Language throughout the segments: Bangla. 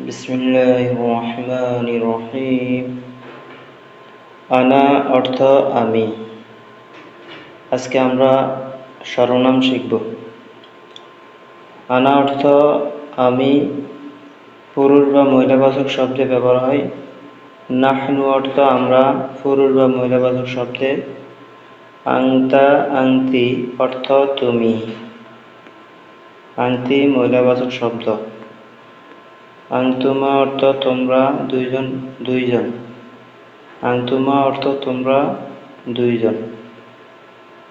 بسم الله الرحمن الرحيم আনা অর্থ আমি আজকে আমরা সর্বনাম শিখব আনা অর্থ আমি পুরুষ বা মহিলাবাচক শব্দে ব্যবহার হয় নাহনু অর্থ আমরা পুরুষ বা মহিলাবাচক শব্দে আংতা আংতি অর্থ তুমি আংতি মহিলাবাচক শব্দ আংতুমা অর্থ তোমরা দুইজন দুইজন। আংতুমা অর্থ তোমরা দুইজন।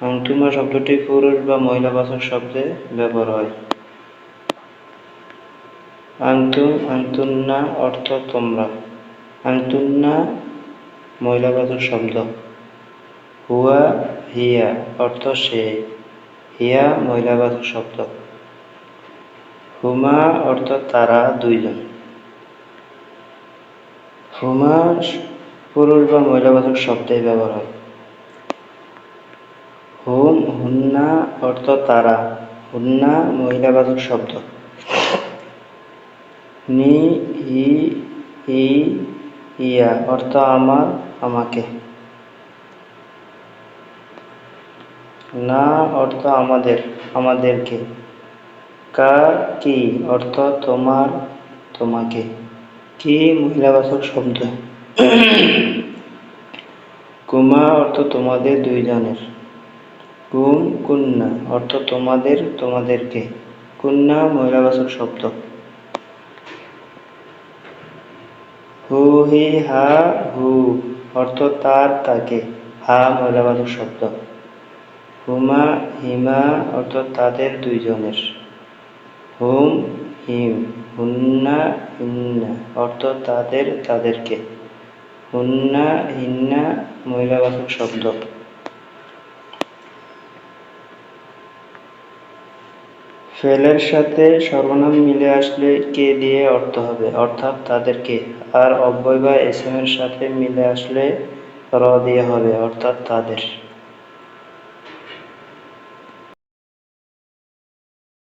আংতুমা শব্দটি পুরুষ বা মহিলাবাচক শব্দে ব্যবহার হয়। আংতুম আংতুন্না অর্থ তোমরা। আংতুন্না মহিলাবাচক শব্দ। হুয়া, হিয়া অর্থ সে। হিয়া মহিলাবাচক শব্দ। হুমা অর্থ তারা দুইজন। হুমা পুরুষ বা মহিলাবাচক শব্দে ব্যবহার হয়। হুম হুন্না অর্থ তারা। হুন্না মহিলাবাচক শব্দ। নি ই, ইয়া অর্থ আমার, আমাকে। না অর্থ আমাদের, আমাদেরকে। কা, কি অর্থ তোমার, তোমাকে। কি মহিলাবাচক শব্দ? কুমা অর্থ তোমাদের দুইজনের। কুম, কুন্না, অর্থ তোমাদের, তোমাদেরকে। কুন্না মহিলাবাচক শব্দ। হু, হি, হা, হু, অর্থ তার, তাকে। হা মহিলাবাচক শব্দ। হুমা, হিমা, অর্থ তাদের দুইজনের। হিম হুন্না হিন্না অর্থ তাদের, তাদেরকে। হুন্না হিন্না মহিলাবাচক শব্দ। ফেলের সাথে সর্বনাম মিলে আসলে কে দিয়ে অর্থ হবে? অর্থাৎ তাদেরকে। আর অব্যয় বা এস এর সাথে মিলে আসলে র দিয়ে হবে, অর্থাৎ তাদের।